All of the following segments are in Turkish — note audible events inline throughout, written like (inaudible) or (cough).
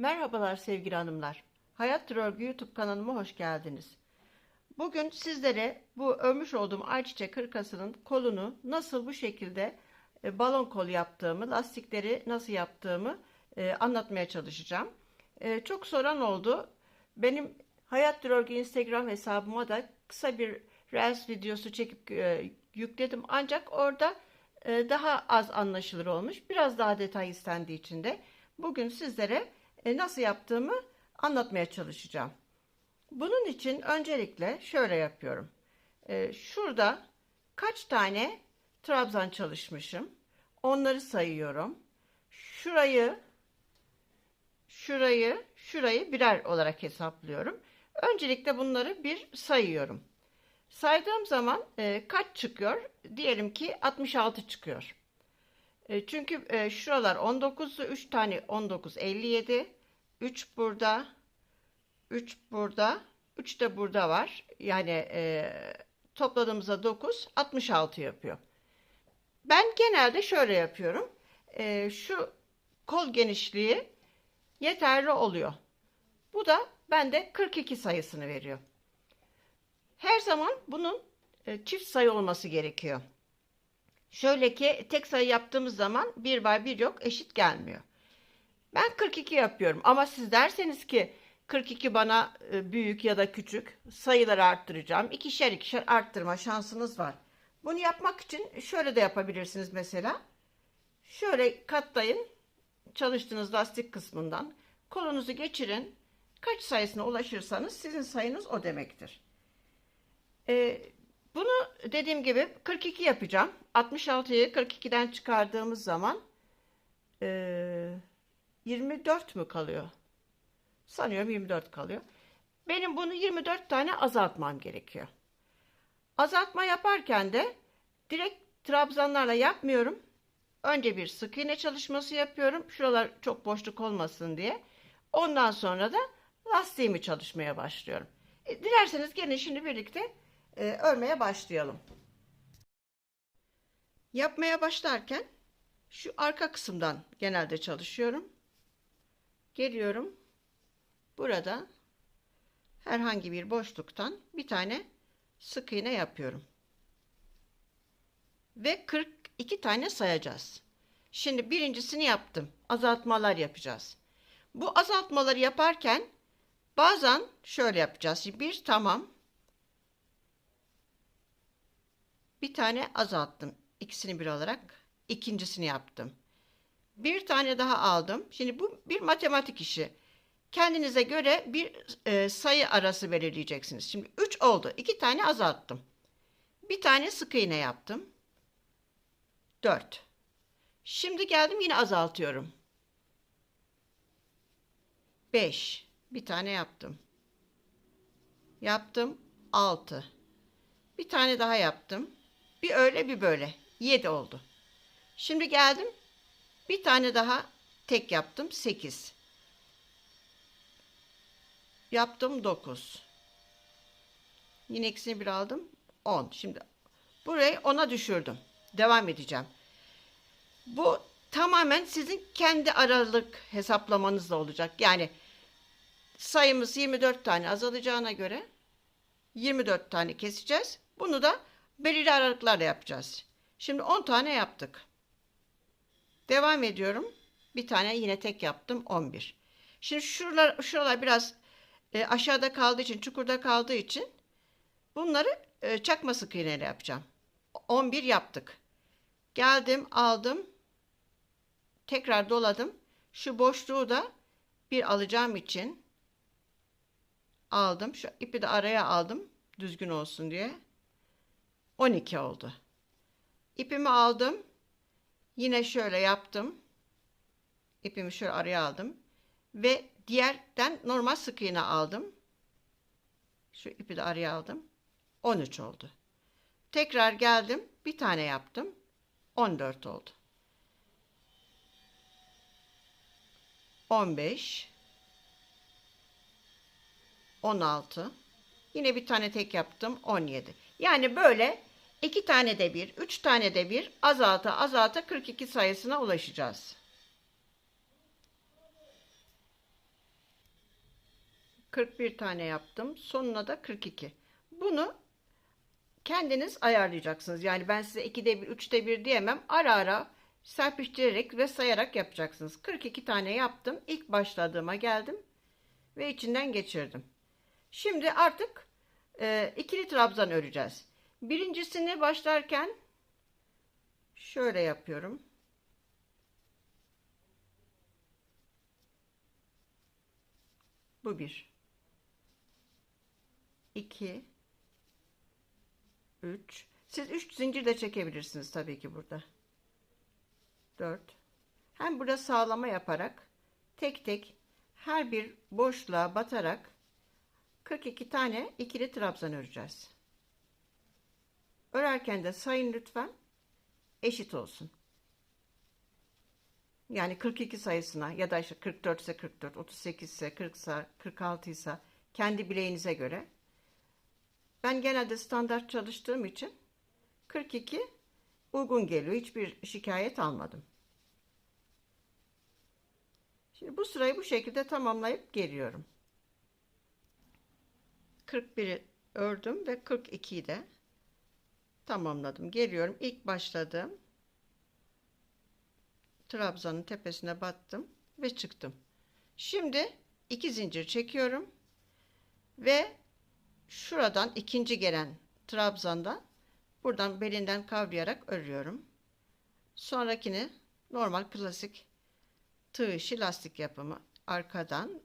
Merhabalar sevgili hanımlar. Hayat Örgü YouTube kanalıma hoş geldiniz. Bugün sizlere bu örmüş olduğum ayçiçek hırkasının kolunu nasıl bu şekilde e, balon kol yaptığımı, lastikleri nasıl yaptığımı e, anlatmaya çalışacağım. E, çok soran oldu. Benim Hayat Örgü Instagram hesabıma da kısa bir Reels videosu çekip yükledim. Ancak orada daha az anlaşılır olmuş. Biraz daha detay istendiği için de bugün sizlere e, nasıl yaptığımı anlatmaya çalışacağım. Bunun için öncelikle şöyle yapıyorum. E, şurada kaç tane trabzan çalışmışım. Onları sayıyorum. Şurayı, şurayı, şurayı birer olarak hesaplıyorum. Öncelikle bunları bir sayıyorum. Saydığım zaman e, kaç çıkıyor? Diyelim ki 66 çıkıyor. E, çünkü e, şuralar 19'du. 3 tane 19 57. 3 burada. 3 burada. 3 de burada var. Yani e, topladığımızda 9 66 yapıyor. Ben genelde şöyle yapıyorum. E, şu kol genişliği yeterli oluyor. Bu da bende 42 sayısını veriyor. Her zaman bunun e, çift sayı olması gerekiyor. Şöyle ki tek sayı yaptığımız zaman bir var bir yok eşit gelmiyor. Ben 42 yapıyorum ama siz derseniz ki 42 bana e, büyük ya da küçük sayıları arttıracağım. İkişer ikişer arttırma şansınız var. Bunu yapmak için şöyle de yapabilirsiniz mesela. Şöyle katlayın çalıştığınız lastik kısmından kolunuzu geçirin. Kaç sayısına ulaşırsanız sizin sayınız o demektir. Ee, bunu dediğim gibi 42 yapacağım. 66'yı 42'den çıkardığımız zaman ee, 24 mü kalıyor? Sanıyorum 24 kalıyor. Benim bunu 24 tane azaltmam gerekiyor. Azaltma yaparken de direkt trabzanlarla yapmıyorum. Önce bir sık iğne çalışması yapıyorum. Şuralar çok boşluk olmasın diye. Ondan sonra da lastiğimi çalışmaya başlıyorum. E, dilerseniz gelin şimdi birlikte e, örmeye başlayalım. Yapmaya başlarken şu arka kısımdan genelde çalışıyorum. Geliyorum. Burada herhangi bir boşluktan bir tane sık iğne yapıyorum. Ve 42 tane sayacağız. Şimdi birincisini yaptım. Azaltmalar yapacağız. Bu azaltmaları yaparken bazen şöyle yapacağız. Şimdi bir tamam. Bir tane azalttım. İkisini bir olarak. ikincisini yaptım. Bir tane daha aldım. Şimdi bu bir matematik işi. Kendinize göre bir e, sayı arası belirleyeceksiniz. Şimdi 3 oldu. 2 tane azalttım. Bir tane sık iğne yaptım. 4. Şimdi geldim yine azaltıyorum. 5. Bir tane yaptım. Yaptım. 6. Bir tane daha yaptım. Bir öyle bir böyle. 7 oldu. Şimdi geldim. Bir tane daha tek yaptım. 8. Yaptım 9. Yine ikisini bir aldım. 10. Şimdi burayı 10'a düşürdüm. Devam edeceğim. Bu tamamen sizin kendi aralık hesaplamanızla olacak. Yani sayımız 24 tane azalacağına göre 24 tane keseceğiz. Bunu da belirli aralıklarla yapacağız. Şimdi 10 tane yaptık. Devam ediyorum. Bir tane yine tek yaptım 11. Şimdi şuralar, şuralar biraz e, aşağıda kaldığı için, çukurda kaldığı için bunları e, çakma sık iğneyle yapacağım. 11 yaptık. Geldim, aldım. Tekrar doladım. Şu boşluğu da bir alacağım için aldım. Şu ipi de araya aldım. Düzgün olsun diye. 12 oldu. İpimi aldım. Yine şöyle yaptım. İpimi şöyle araya aldım. Ve diğerden normal sık iğne aldım. Şu ipi de araya aldım. 13 oldu. Tekrar geldim. Bir tane yaptım. 14 oldu. 15 16 Yine bir tane tek yaptım. 17. Yani böyle iki tane de bir, üç tane de bir azalta azalta 42 sayısına ulaşacağız. 41 tane yaptım. Sonuna da 42. Bunu kendiniz ayarlayacaksınız. Yani ben size 2'de 1, 3'te 1 diyemem. Ara ara serpiştirerek ve sayarak yapacaksınız. 42 tane yaptım. İlk başladığıma geldim ve içinden geçirdim. Şimdi artık e, ikili trabzan öreceğiz. Birincisini başlarken şöyle yapıyorum. Bu bir. İki. Üç. Siz üç zincir de çekebilirsiniz tabii ki burada. Dört. Hem burada sağlama yaparak tek tek her bir boşluğa batarak 42 tane ikili trabzan öreceğiz. Örerken de sayın lütfen eşit olsun. Yani 42 sayısına ya da işte 44 ise 44, 38 ise 40 ise 46 ise kendi bileğinize göre. Ben genelde standart çalıştığım için 42 uygun geliyor. Hiçbir şikayet almadım. Şimdi bu sırayı bu şekilde tamamlayıp geliyorum. 41'i ördüm ve 42'yi de tamamladım. Geliyorum. İlk başladığım trabzanın tepesine battım ve çıktım. Şimdi iki zincir çekiyorum ve şuradan ikinci gelen trabzanda buradan belinden kavrayarak örüyorum. Sonrakini normal klasik tığ işi lastik yapımı arkadan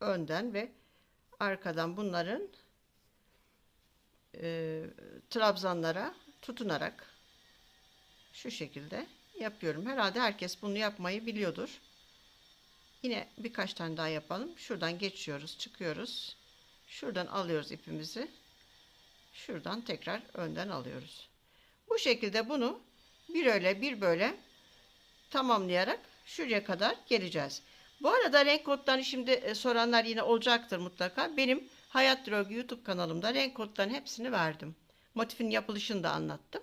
önden ve arkadan bunların e, trabzanlara tutunarak şu şekilde yapıyorum. Herhalde herkes bunu yapmayı biliyordur. Yine birkaç tane daha yapalım. Şuradan geçiyoruz, çıkıyoruz. Şuradan alıyoruz ipimizi. Şuradan tekrar önden alıyoruz. Bu şekilde bunu bir öyle bir böyle tamamlayarak şuraya kadar geleceğiz. Bu arada renk kodlarını şimdi e, soranlar yine olacaktır mutlaka. Benim Hayat Drogu YouTube kanalımda renk kodlarının hepsini verdim. Motifin yapılışını da anlattım.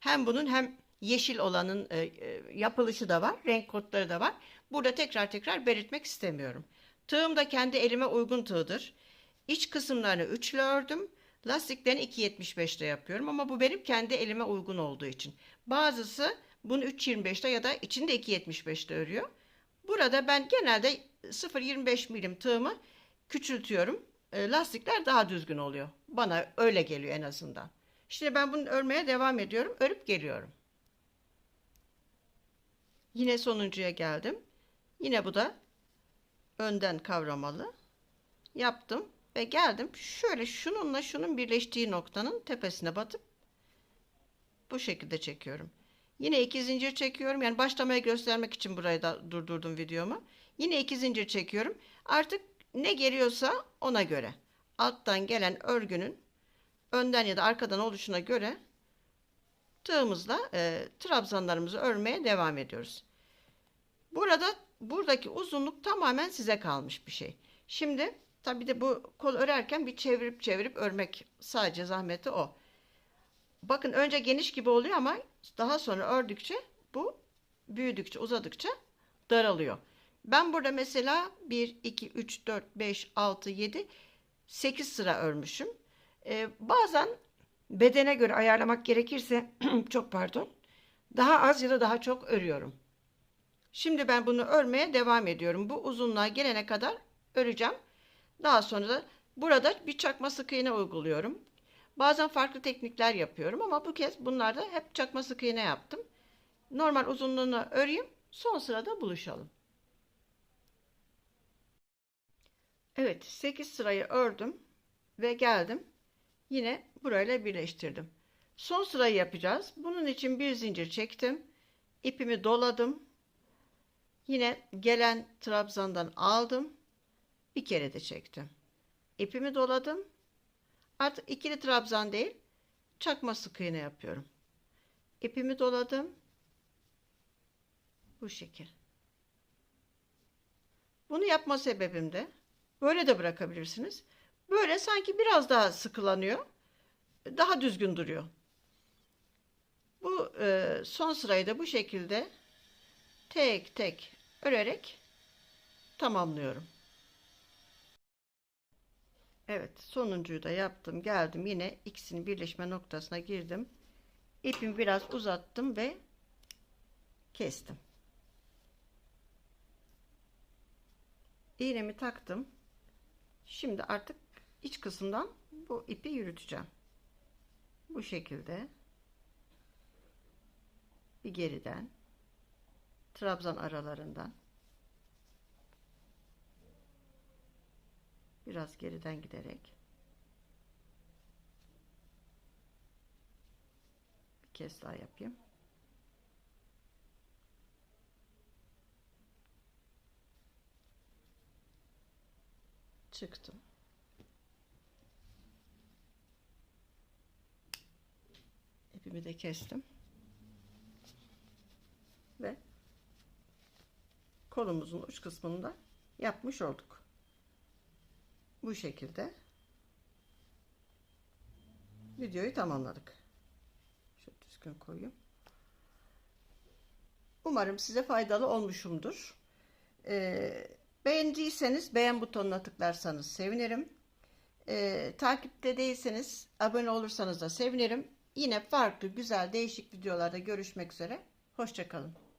Hem bunun hem yeşil olanın e, e, yapılışı da var. Renk kodları da var. Burada tekrar tekrar belirtmek istemiyorum. Tığım da kendi elime uygun tığdır. İç kısımlarını üçlü ördüm. Lastiklerini 2.75'te yapıyorum ama bu benim kendi elime uygun olduğu için. Bazısı bunu 3.25'te ya da içinde 2.75'te örüyor. Burada ben genelde 0.25 milim tığımı küçültüyorum. E, lastikler daha düzgün oluyor. Bana öyle geliyor en azından. Şimdi ben bunu örmeye devam ediyorum. Örüp geliyorum. Yine sonuncuya geldim. Yine bu da önden kavramalı. Yaptım ve geldim. Şöyle şununla şunun birleştiği noktanın tepesine batıp bu şekilde çekiyorum. Yine iki zincir çekiyorum. Yani başlamaya göstermek için burayı da durdurdum videomu. Yine iki zincir çekiyorum. Artık ne geliyorsa ona göre. Alttan gelen örgünün önden ya da arkadan oluşuna göre tığımızla e, trabzanlarımızı örmeye devam ediyoruz. Burada buradaki uzunluk tamamen size kalmış bir şey. Şimdi tabi de bu kol örerken bir çevirip çevirip örmek sadece zahmeti o. Bakın önce geniş gibi oluyor ama daha sonra ördükçe bu büyüdükçe uzadıkça daralıyor. Ben burada mesela 1, 2, 3, 4, 5, 6, 7, 8 sıra örmüşüm. Ee, bazen bedene göre ayarlamak gerekirse (clears throat) çok pardon daha az ya da daha çok örüyorum. Şimdi ben bunu örmeye devam ediyorum. Bu uzunluğa gelene kadar öreceğim. Daha sonra da burada bir çakma sık iğne uyguluyorum. Bazen farklı teknikler yapıyorum ama bu kez bunlarda hep çakma sık iğne yaptım. Normal uzunluğunu öreyim. Son sırada buluşalım. Evet 8 sırayı ördüm ve geldim. Yine burayla birleştirdim. Son sırayı yapacağız. Bunun için bir zincir çektim. İpimi doladım. Yine gelen trabzandan aldım. Bir kere de çektim. İpimi doladım. Artık ikili trabzan değil, çakma sık iğne yapıyorum. İpimi doladım. Bu şekil. Bunu yapma sebebim de böyle de bırakabilirsiniz. Böyle sanki biraz daha sıkılanıyor. Daha düzgün duruyor. Bu e, son sırayı da bu şekilde tek tek örerek tamamlıyorum. Evet, sonuncuyu da yaptım. Geldim yine ikisinin birleşme noktasına girdim. İpimi biraz uzattım ve kestim. İğnemi taktım. Şimdi artık iç kısımdan bu ipi yürüteceğim. Bu şekilde bir geriden trabzan aralarından biraz geriden giderek bir kez daha yapayım. Çıktım. İpimi de kestim. Ve kolumuzun uç kısmını da yapmış olduk. Bu şekilde videoyu tamamladık. Şöyle düzgün koyayım. Umarım size faydalı olmuşumdur. Ee, beğendiyseniz beğen butonuna tıklarsanız sevinirim. Ee, takipte değilseniz abone olursanız da sevinirim. Yine farklı, güzel, değişik videolarda görüşmek üzere. Hoşçakalın.